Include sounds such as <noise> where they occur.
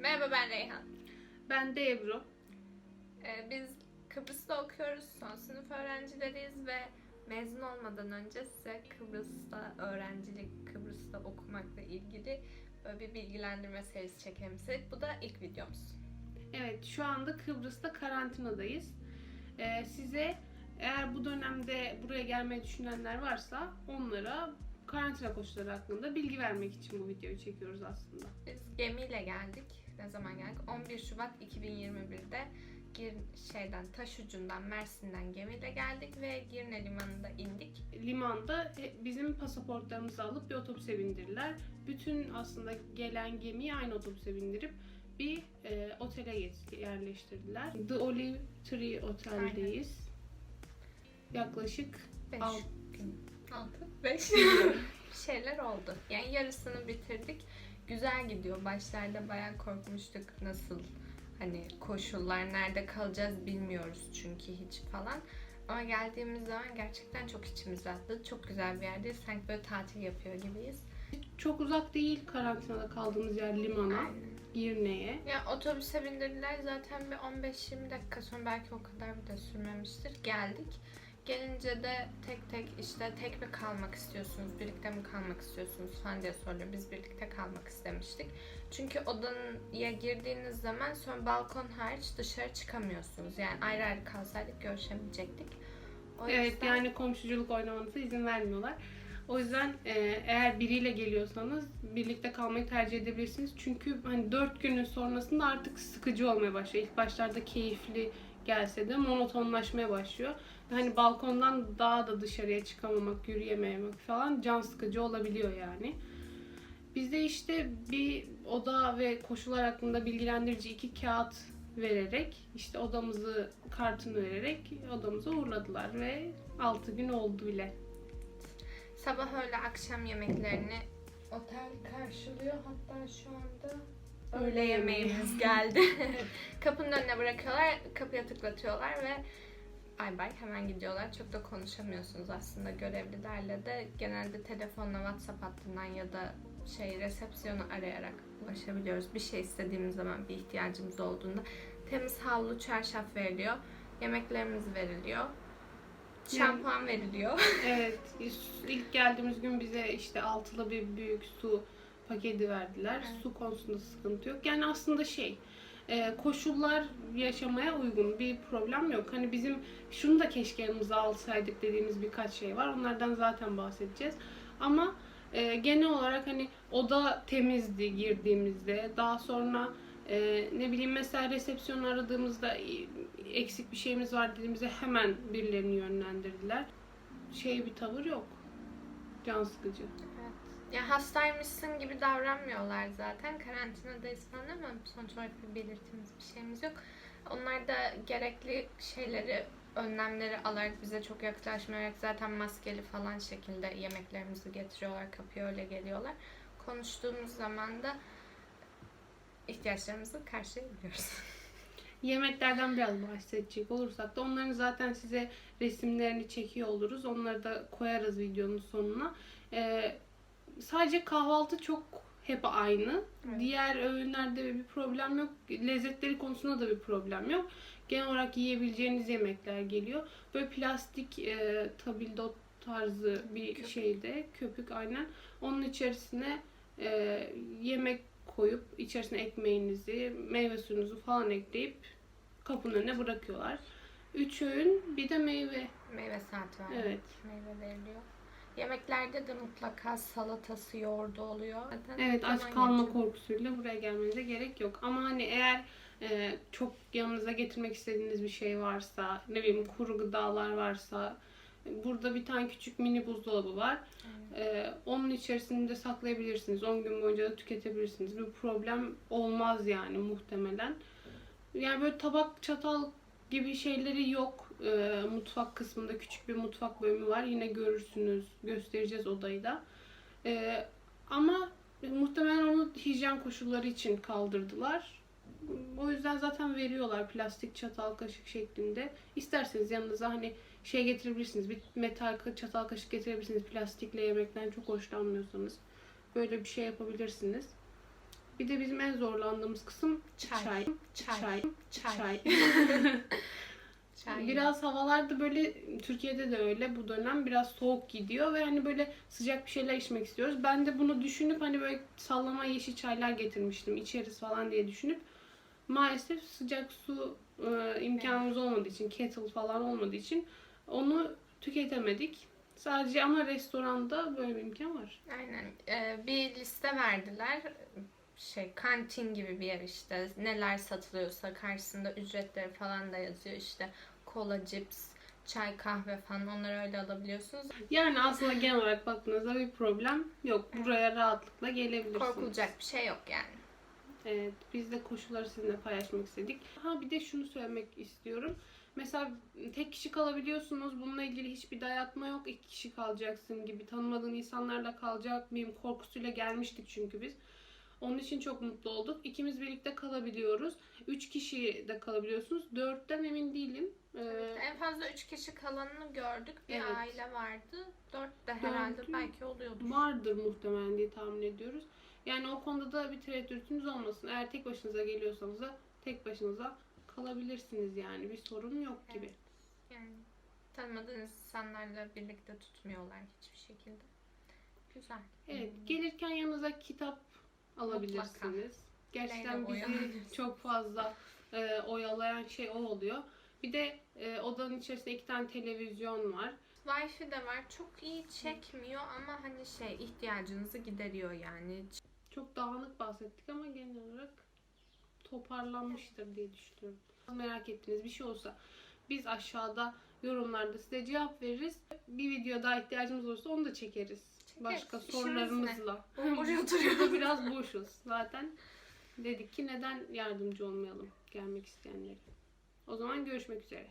Merhaba ben Reyhan. Ben de Ebru. Ee, biz Kıbrıs'ta okuyoruz. Son sınıf öğrencileriyiz ve mezun olmadan önce size Kıbrıs'ta öğrencilik, Kıbrıs'ta okumakla ilgili böyle bir bilgilendirme serisi çekelim istedik. Bu da ilk videomuz. Evet, şu anda Kıbrıs'ta karantinadayız. Ee, size eğer bu dönemde buraya gelmeyi düşünenler varsa onlara karantina koşulları hakkında bilgi vermek için bu videoyu çekiyoruz aslında. Biz gemiyle geldik. Ne zaman geldik? 11 Şubat 2021'de Gir şeyden taş ucundan Mersin'den gemiyle geldik ve Girne limanında indik. Limanda bizim pasaportlarımızı alıp bir otobüse bindirdiler. Bütün aslında gelen gemiyi aynı otobüse bindirip bir e, otele yerleştirdiler. The Olive Tree Otel'deyiz. Yaklaşık 5 Alt- gün. 6 5 <laughs> şeyler oldu. Yani yarısını bitirdik. Güzel gidiyor. Başlarda bayağı korkmuştuk nasıl hani koşullar nerede kalacağız bilmiyoruz çünkü hiç falan. Ama geldiğimiz zaman gerçekten çok içimiz rahatladı. Çok güzel bir yerdeyiz. Sanki böyle tatil yapıyor gibiyiz. çok uzak değil karantinada kaldığımız yer limana, Aynen. Girne'ye. Ya otobüse bindirdiler zaten bir 15-20 dakika sonra belki o kadar bile sürmemiştir. Geldik. Gelince de tek tek işte tek mi kalmak istiyorsunuz, birlikte mi kalmak istiyorsunuz falan diye soruyor. Biz birlikte kalmak istemiştik. Çünkü odaya girdiğiniz zaman sonra balkon hariç dışarı çıkamıyorsunuz. Yani ayrı ayrı kalsaydık görüşemeyecektik. O Evet yüzden- yani komşuculuk oynamanıza izin vermiyorlar. O yüzden e, eğer biriyle geliyorsanız birlikte kalmayı tercih edebilirsiniz. Çünkü hani 4 günün sonrasında artık sıkıcı olmaya başlıyor. İlk başlarda keyifli gelse de monotonlaşmaya başlıyor. Hani balkondan daha da dışarıya çıkamamak, yürüyememek falan can sıkıcı olabiliyor yani. Biz de işte bir oda ve koşullar hakkında bilgilendirici iki kağıt vererek işte odamızı kartını vererek odamıza uğurladılar ve 6 gün oldu bile. Sabah öğle akşam yemeklerini otel karşılıyor. Hatta şu anda öğle yemeğimiz <laughs> geldi. Kapının önüne bırakıyorlar, kapıya tıklatıyorlar ve bay bay hemen gidiyorlar. Çok da konuşamıyorsunuz aslında görevlilerle de. Genelde telefonla, WhatsApp hattından ya da şey resepsiyonu arayarak ulaşabiliyoruz. Bir şey istediğimiz zaman, bir ihtiyacımız olduğunda temiz havlu, çarşaf veriliyor. Yemeklerimiz veriliyor. Şampuan veriliyor. Evet, ilk geldiğimiz gün bize işte altılı bir büyük su paketi verdiler. Evet. Su konusunda sıkıntı yok. Yani aslında şey, e, koşullar yaşamaya uygun bir problem yok. Hani bizim şunu da keşke yanımıza alsaydık dediğimiz birkaç şey var. Onlardan zaten bahsedeceğiz. Ama e, genel olarak hani oda temizdi girdiğimizde. Daha sonra e, ne bileyim mesela resepsiyonu aradığımızda eksik bir şeyimiz var dediğimizde hemen birilerini yönlendirdiler. Şey bir tavır yok. Can sıkıcı. Ya hastaymışsın gibi davranmıyorlar zaten. Karantinadayız falan ama sonuç olarak bir belirtimiz bir şeyimiz yok. Onlar da gerekli şeyleri, önlemleri alarak bize çok yaklaşmayarak zaten maskeli falan şekilde yemeklerimizi getiriyorlar. Kapıya öyle geliyorlar. Konuştuğumuz zaman da ihtiyaçlarımızı karşılayabiliyoruz. <laughs> Yemeklerden biraz bahsedecek olursak da onların zaten size resimlerini çekiyor oluruz. Onları da koyarız videonun sonuna. Ee, sadece kahvaltı çok hep aynı. Evet. Diğer öğünlerde bir problem yok. Lezzetleri konusunda da bir problem yok. Genel olarak yiyebileceğiniz yemekler geliyor. Böyle plastik e, tabildot tarzı bir Köpük. şeyde köpük aynen. Onun içerisine e, yemek koyup içerisine ekmeğinizi, meyve suyunuzu falan ekleyip kapının önüne bırakıyorlar. Üç öğün bir de meyve. Meyve saati var. Evet. Meyve veriliyor. Yemeklerde de mutlaka salatası, yoğurdu oluyor. Zaten Evet aç kalma geçiyor. korkusuyla buraya gelmenize gerek yok. Ama hani eğer e, çok yanınıza getirmek istediğiniz bir şey varsa, ne bileyim kuru gıdalar varsa burada bir tane küçük mini buzdolabı var. E, onun içerisinde saklayabilirsiniz. 10 gün boyunca da tüketebilirsiniz. Bir problem olmaz yani muhtemelen. Yani böyle tabak, çatal gibi şeyleri yok. E, mutfak kısmında küçük bir mutfak bölümü var. Yine görürsünüz. Göstereceğiz odayı da. E, ama muhtemelen onu hijyen koşulları için kaldırdılar. O yüzden zaten veriyorlar plastik çatal kaşık şeklinde. İsterseniz yanınıza hani şey getirebilirsiniz. Bir metal çatal kaşık getirebilirsiniz. Plastikle yemekten çok hoşlanmıyorsanız. Böyle bir şey yapabilirsiniz. Bir de bizim en zorlandığımız kısım Çay. çay. Çay. Çay. Çay. Çay. <laughs> <laughs> Çay. Biraz havalar da böyle Türkiye'de de öyle bu dönem biraz soğuk gidiyor ve hani böyle sıcak bir şeyler içmek istiyoruz. Ben de bunu düşünüp hani böyle sallama yeşil çaylar getirmiştim içeriz falan diye düşünüp maalesef sıcak su e, imkanımız olmadığı için kettle falan olmadığı için onu tüketemedik. Sadece ama restoranda böyle bir imkan var. Aynen. Ee, bir liste verdiler. Şey kantin gibi bir yer işte. Neler satılıyorsa karşısında ücretleri falan da yazıyor işte. Kola, cips, çay, kahve falan onları öyle alabiliyorsunuz. Yani aslında genel olarak baktığınızda bir problem yok. Buraya rahatlıkla gelebilirsiniz. Korkulacak bir şey yok yani. Evet, biz de koşulları sizinle paylaşmak istedik. Ha bir de şunu söylemek istiyorum. Mesela tek kişi kalabiliyorsunuz. Bununla ilgili hiçbir dayatma yok. İki kişi kalacaksın gibi. Tanımadığın insanlarla kalacak mıyım korkusuyla gelmiştik çünkü biz. Onun için çok mutlu olduk. İkimiz birlikte kalabiliyoruz. Üç kişi de kalabiliyorsunuz. Dörtten emin değilim. Ee, En fazla 3 kişi kalanını gördük. Bir Evet. aile vardı. 4 de herhalde Dördü belki oluyordur. vardır muhtemelen diye tahmin ediyoruz. Yani o konuda da bir tereddütünüz olmasın. Eğer tek başınıza geliyorsanız da tek başınıza kalabilirsiniz yani. Bir sorun yok gibi. Yani tanımadığınız insanlarla birlikte tutmuyorlar hiçbir şekilde. Güzel. Evet, gelirken yanınıza kitap alabilirsiniz. Gerçekten Neyle bizi çok fazla e, oyalayan şey o oluyor. Bir de e, odanın içerisinde iki tane televizyon var. Wi-Fi de var. Çok iyi çekmiyor ama hani şey ihtiyacınızı gideriyor yani. Çok dağınık bahsettik ama genel olarak toparlanmıştır diye düşünüyorum. Merak ettiğiniz bir şey olsa biz aşağıda yorumlarda size cevap veririz. Bir video daha ihtiyacımız olursa onu da çekeriz. Başka İşimiz sorularımızla. Burada oturuyoruz. biraz boşuz zaten. Dedik ki neden yardımcı olmayalım gelmek isteyenlere. O zaman görüşmek üzere.